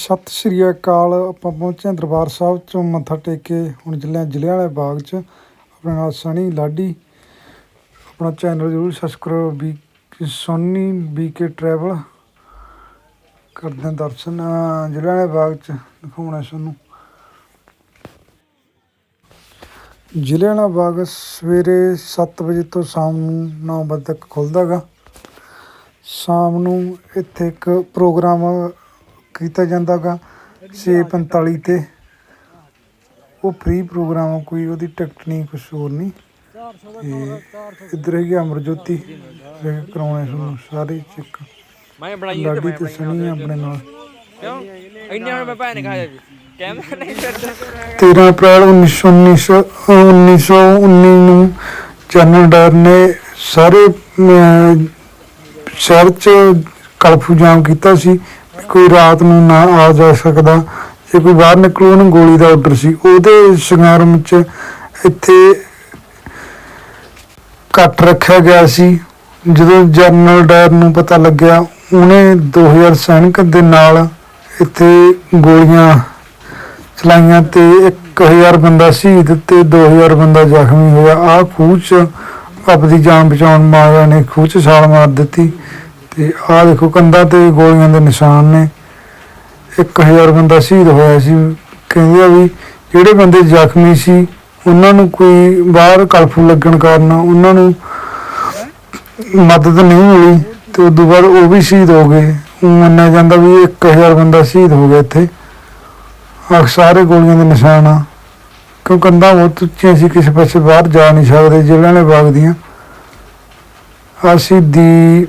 ਸਤਿ ਸ਼੍ਰੀ ਅਕਾਲ। ਆਪਾਂ ਪਹੁੰਚੇ ਦਰਬਾਰ ਸਾਹਿਬ ਚੋਂ ਮੱਥਾ ਟੇਕ ਕੇ। ਹੁਣ ਚੱਲੇ ਜ਼ਿਲ੍ਹੇ ਵਾਲੇ ਬਾਗ 'ਚ। ਆਪਣੇ ਨਾਲ ਸਣੀ ਲਾਡੀ। ਆਪਣਾ ਚੈਨਲ ਜ਼ਰੂਰ ਸਬਸਕ੍ਰਾਈਬ ਵੀ ਸੋਨੀ ਬੀਕੇ ਟਰੈਵਲ ਕਰਦੇ ਹਾਂ ਦਰਸ਼ਨ। ਅਹ ਜ਼ਿਲ੍ਹੇ ਵਾਲੇ ਬਾਗ 'ਚ ਦਿਖਾਉਣਾ ਤੁਹਾਨੂੰ। ਜ਼ਿਲ੍ਹੇ ਵਾਲਾ ਬਾਗ ਸਵੇਰੇ 7 ਵਜੇ ਤੋਂ ਸ਼ਾਮ ਨੂੰ 9 ਵਜੇ ਤੱਕ ਖੁੱਲ੍ਹਦਾ ਗਾ ਸ਼ਾਮ ਨੂੰ ਇੱਥੇ ਇੱਕ ਪ੍ਰੋਗਰਾਮ ਕੀਤਾ ਜਾਂਦਾ ਗਾ 6:45 ਤੇ। ਉਹ ਫ੍ਰੀ ਪ੍ਰੋਗਰਾਮ ਕੋਈ ਉਹਦੀ ਟਿਕਟ ਨਹੀਂ ਹੋਰ ਨਹੀਂ। ਤੇ ਇੱਧਰ ਹੈਗੀ ਅਮਰਜੋਤੀ ਕਰਾਉਣੇ ਤੁਹਾਨੂੰ ਸਾਰੇ ਚੈੱਕ। ਮੈਂ ਬਣਾਈ ਤੇ ਮੈਂ ਸਣੀ ਆਪਣੇ ਨਾਲ। ਕਿਉਂ? ਇੰਨੇ ਹੁਣ ਮੈਂ ਭੈਣ ਨੇ ਖਾਇਆ ਜੀ। ਕੈਮਰਾ ਨਹੀਂ ਕਰਦਾ 13 ਅਪ੍ਰੈਲ 1919 1919 ਨੂੰ ਜਨਰਲ ਡਾਇਰ ਨੇ ਸਾਰੇ ਸ਼ਹਿਰ 'ਚ ਕਲਫੂ ਜਾਮ ਕੀਤਾ ਸੀ। ਕੋਈ ਰਾਤ ਨੂੰ ਨਾ ਆ ਜਾ ਸਕਦਾ। ਜੇ ਕੋਈ ਬਾਹਰ ਨਿਕਲੂ, ਉਹਨੂੰ ਗੋਲੀ ਦਾ ਆਰਡਰ ਸੀ। ਉਹਦੇ ਸੰਗਰਾਮ 'ਚ ਇੱਥੇ ਕੱਟ ਰੱਖਿਆ ਗਿਆ ਸੀ। ਜਦੋਂ ਜਨਰਲ ਡਾਇਰ ਨੂੰ ਪਤਾ ਲੱਗਿਆ, ਉਹਨੇ 2000 ਸੈਨਿਕ ਦੇ ਨਾਲ ਇੱਥੇ ਗੋਲੀਆਂ ਚਲਾਈਆਂ ਤੇ 1000 ਬੰਦਾ ਸ਼ਹੀਦ ਤੇ 2000 ਬੰਦਾ ਜ਼ਖਮੀ ਹੋਇਆ। ਆ ਖੂਹ 'ਚ ਆਪਦੀ ਜਾਨ ਬਚਾਉਣ ਮਾਰਿਆ ਨੇ ਖੂਹ 'ਚ ਛਾਲ ਮਾਰ ਦਿੱਤੀ। ਤੇ ਆਹ ਦੇਖੋ ਕੰਧਾਂ ਤੇ ਗੋਲੀਆਂ ਦੇ ਨਿਸ਼ਾਨ ਨੇ। 1000 ਬੰਦਾ ਸ਼ਹੀਦ ਹੋਇਆ ਸੀ। ਕਹਿੰਦੇ ਆ ਵੀ ਜਿਹੜੇ ਬੰਦੇ ਜ਼ਖਮੀ ਸੀ, ਉਹਨਾਂ ਨੂੰ ਕੋਈ ਬਾਹਰ ਕਲਫੂ ਲੱਗਣ ਕਾਰਨ ਉਹਨਾਂ ਨੂੰ ਮਦਦ ਨਹੀਂ ਮਿਲੀ ਤੇ ਉਦੋਂ ਬਾਅਦ ਉਹ ਵੀ ਸ਼ਹੀਦ ਹੋ ਗਏ। ਊਂ ਮੰਨਿਆ ਜਾਂਦਾ ਵੀ 1000 ਬੰਦਾ ਸ਼ਹੀਦ ਹੋ ਗਿਆ ਇੱਥੇ। ਆਹ ਸਾਰੇ ਗੋਲੀਆਂ ਦੇ ਨਿਸ਼ਾਨ ਆ। ਕਿਉਂ ਕੰਧਾਂ ਬਹੁਤ ਉੱਚੀਆਂ ਸੀ, ਕਿਸੇ ਪਾਸੇ ਬਾਹਰ ਜਾ ਨਹੀਂ ਸਕਦੇ ਜ਼ਿਲ੍ਹਿਆਂ ਨੇ ਬਾਗ ਦੀਆਂ। ਆ ਸ਼ਹੀਦੀ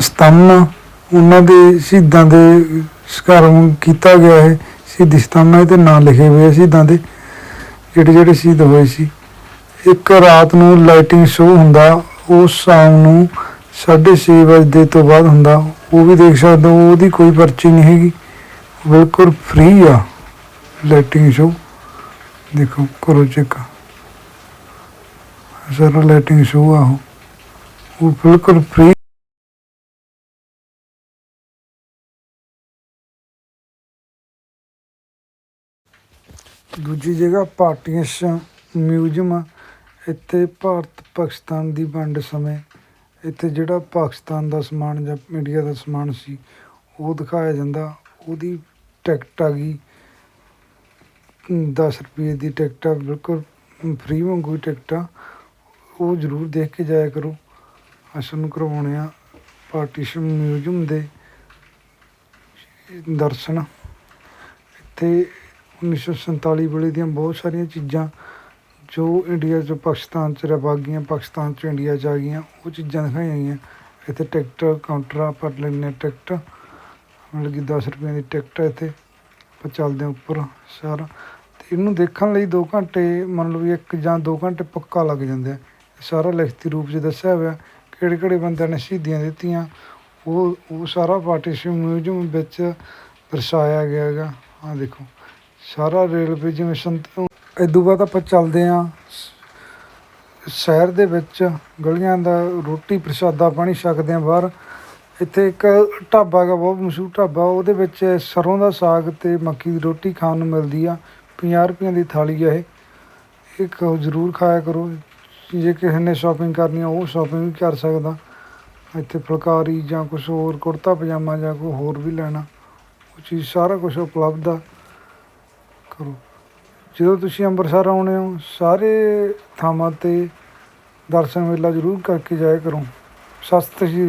ਸਤੰਭ ਉਹਨਾਂ ਦੇ ਸ਼ਹੀਦਾਂ ਦੇ ਸਕਾਰਮ ਕੀਤਾ ਗਿਆ ਹੈ ਸ਼ਹੀਦੀ ਸਤੰਭ ਤੇ ਨਾਂ ਲਿਖੇ ਹੋਏ ਸ਼ਹੀਦਾਂ ਦੇ, ਜਿਹੜੇ ਜਿਹੜੇ ਸ਼ਹੀਦ ਹੋਏ ਸੀ। ਇੱਕ ਰਾਤ ਨੂੰ ਲਾਈਟਿੰਗ ਸ਼ੋਅ ਹੁੰਦਾ ਉਹ ਸ਼ਾਮ ਨੂੰ 6:30 ਵਜੇ ਤੋਂ ਬਾਅਦ ਹੁੰਦਾ, ਉਹ ਵੀ ਦੇਖ ਸਕਦੇ ਹੋ, ਉਹਦੀ ਕੋਈ ਪਰਚੀ ਨਹੀਂ ਹੈਗੀ। ਬਿਲਕੁਲ ਫ੍ਰੀ ਆ ਲਾਈਟਿੰਗ ਸ਼ੋਅ ਦੇਖੋ, ਕਰੋ ਚੈੱਕ ਸਾਰਾ ਲਾਈਟਿੰਗ ਸ਼ੋਅ ਆ ਉਹ। ਉਹ ਬਿਲਕੁਲ ਫ੍ਰੀ ਦੂਜੀ ਜਗ੍ਹਾ ਪਾਰਟੀਸ਼ ਮਿਊਜ਼ੀਅਮ ਆ। ਇੱਥੇ ਭਾਰਤ ਪਾਕਿਸਤਾਨ ਦੀ ਵੰਡ ਸਮੇਂ ਇੱਥੇ ਜਿਹੜਾ ਪਾਕਿਸਤਾਨ ਦਾ ਸਮਾਨ ਜਾਂ ਇੰਡੀਆ ਦਾ ਸਮਾਨ ਸੀ, ਉਹ ਦਿਖਾਇਆ ਜਾਂਦਾ। ਉਹਦੀ ਟਿਕਟ ਆ ਗਈ। ਦਸ ਰੁਪਏ ਦੀ ਟਿਕਟ ਆ, ਬਿਲਕੁਲ ਫ੍ਰੀ ਵਾਂਗੂ ਹੀ ਟਿਕਟ ਆ। ਉਹ ਜ਼ਰੂਰ ਦੇਖ ਕੇ ਜਾਇਆ ਕਰੋ। ਅਸਾਂ ਨੂੰ ਕਰਵਾਉਣੇ ਆ ਪਾਰਟੀਸ਼ਨ ਮਿਊਜ਼ੀਅਮ ਦੇ ਦਰਸ਼ਨ। ਇੱਥੇ 1947 ਵੇਲੇ ਦੀਆਂ ਬਹੁਤ ਸਾਰੀਆਂ ਚੀਜ਼ਾਂ ਜੋ ਇੰਡੀਆ ਚੋਂ ਪਾਕਿਸਤਾਨ ਚ ਰਹਿ ਗਈਆਂ, ਪਾਕਿਸਤਾਨ ਚੋਂ ਇੰਡੀਆ ਚ ਆ ਗਈਆਂ, ਉਹ ਚੀਜ਼ਾਂ ਦਿਖਾਈਆਂ ਗਈਆਂ। ਇੱਥੇ ਟਿਕਟ, ਕਾਊਂਟਰਾਂ ਆ, ਪਰ ਲੈਣੇ ਟਿਕਟ। ਮਤਲਬ ਕਿ ਦਸ ਰੁਪਏ ਦੀ ਟਿਕਟ ਹੈ ਇੱਥੇ, ਆਪਾਂ ਚੱਲਦੇ ਹਾਂ ਉੱਪਰ ਸਾਰਾ ਅਤੇ ਇਹਨੂੰ ਦੇਖਣ ਲਈ ਦੋ ਘੰਟੇ, ਮੰਨ ਲਓ ਵੀ ਇੱਕ ਜਾਂ ਦੋ ਘੰਟੇ ਪੱਕਾ ਲੱਗ ਜਾਂਦੇ ਆ। ਇਹ ਸਾਰਾ ਲਿਖਤੀ ਰੂਪ 'ਚ ਦੱਸਿਆ ਹੋਇਆ, ਕਿਹੜੇ ਕਿਹੜੇ ਬੰਦਿਆਂ ਨੇ ਸ਼ਹੀਦੀਆਂ ਦਿੱਤੀਆਂ, ਉਹ ਉਹ ਸਾਰਾ ਪਾਰਟੀਸ਼ਨ ਮਿਊਜ਼ੀਅਮ ਵਿੱਚ ਦਰਸਾਇਆ ਗਿਆ ਹੈਗਾ। ਆ ਦੇਖੋ। ਸਾਰਾ ਰੇਲਵੇ ਜਿਵੇਂ ਸੰਤ ਇਦੋਂ ਬਾਅਦ ਆਪਾਂ ਚੱਲਦੇ ਹਾਂ। ਸ਼ਹਿਰ ਦੇ ਵਿੱਚ ਗਲੀਆਂ ਦਾ ਰੋਟੀ ਪ੍ਰਸ਼ਾਦਾ ਪਾਣੀ ਛਕਦੇ ਹਾਂ ਬਾਹਰ। ਇੱਥੇ ਇੱਕ ਢਾਬਾ ਹੈਗਾ, ਬਹੁਤ ਮਸ਼ਹੂਰ ਢਾਬਾ। ਉਹਦੇ ਵਿੱਚ ਸਰੋਂ ਦਾ ਸਾਗ ਤੇ ਮੱਕੀ ਦੀ ਰੋਟੀ ਖਾਣ ਨੂੰ ਮਿਲਦੀ ਆ। 50 ਰੁਪਈਆਂ ਦੀ ਥਾਲੀ ਆ ਇਹ। ਇਹ ਜ਼ਰੂਰ ਖਾਇਆ ਕਰੋ। ਜੇ ਕਿਸੇ ਨੇ ਸ਼ਾਪਿੰਗ ਕਰਨੀ ਆ, ਉਹ ਸ਼ਾਪਿੰਗ ਵੀ ਕਰ ਸਕਦਾ। ਇੱਥੇ ਫੁਲਕਾਰੀ ਜਾਂ ਕੁਝ ਹੋਰ ਕੁੜਤਾ ਪਜਾਮਾ ਜਾਂ ਕੋਈ ਹੋਰ ਵੀ ਲੈਣਾ। ਉਹ ਚੀਜ਼ ਸਾਰਾ ਕੁਝ ਉਪਲਬਧ ਆ। ਕਰੋ। ਜਦੋਂ ਤੁਸੀਂ ਅੰਮ੍ਰਿਤਸਰ ਆਉਣੇ ਹੋ, ਸਾਰੇ ਥਾਵਾਂ ਤੇ ਦਰਸ਼ਨ ਮੇਲਾ ਜ਼ਰੂਰ ਕਰਕੇ ਜਾਇਆ ਕਰੋ। ਸਤਿ ਸ਼੍ਰੀ